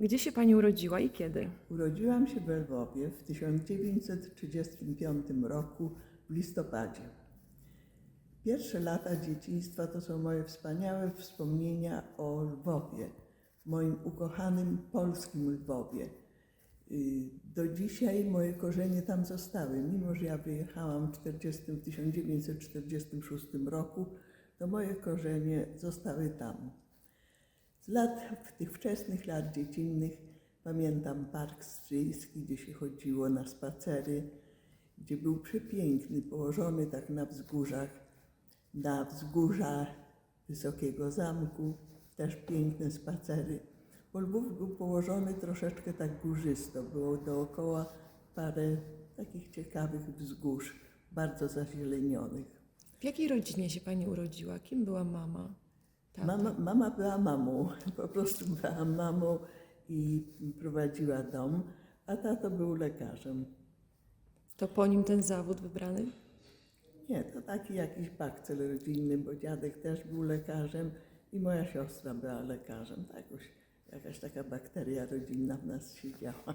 Gdzie się Pani urodziła i kiedy? Urodziłam się w Lwowie w 1935 roku w listopadzie. Pierwsze lata dzieciństwa to są moje wspaniałe wspomnienia o Lwowie, moim ukochanym polskim Lwowie. Y, Do dzisiaj moje korzenie tam zostały. Mimo, że ja wyjechałam w 40, 1946 roku, to moje korzenie zostały tam. Z lat, tych wczesnych lat dziecinnych pamiętam Park Strzyjski, gdzie się chodziło na spacery, gdzie był przepiękny, położony tak na wzgórzach, na wzgórza Wysokiego Zamku, też piękne spacery. Bo Lwów był położony troszeczkę tak górzysto, było dookoła parę takich ciekawych wzgórz, bardzo zazielenionych. W jakiej rodzinie się Pani urodziła? Kim była mama? Mama, mama była mamą, po prostu była mamą i prowadziła dom, a tato był lekarzem. To po nim ten zawód wybrany? Nie, to taki jakiś bakcel rodzinny, bo dziadek też był lekarzem i moja siostra była lekarzem. Tak jakoś, jakaś taka bakteria rodzinna w nas siedziała.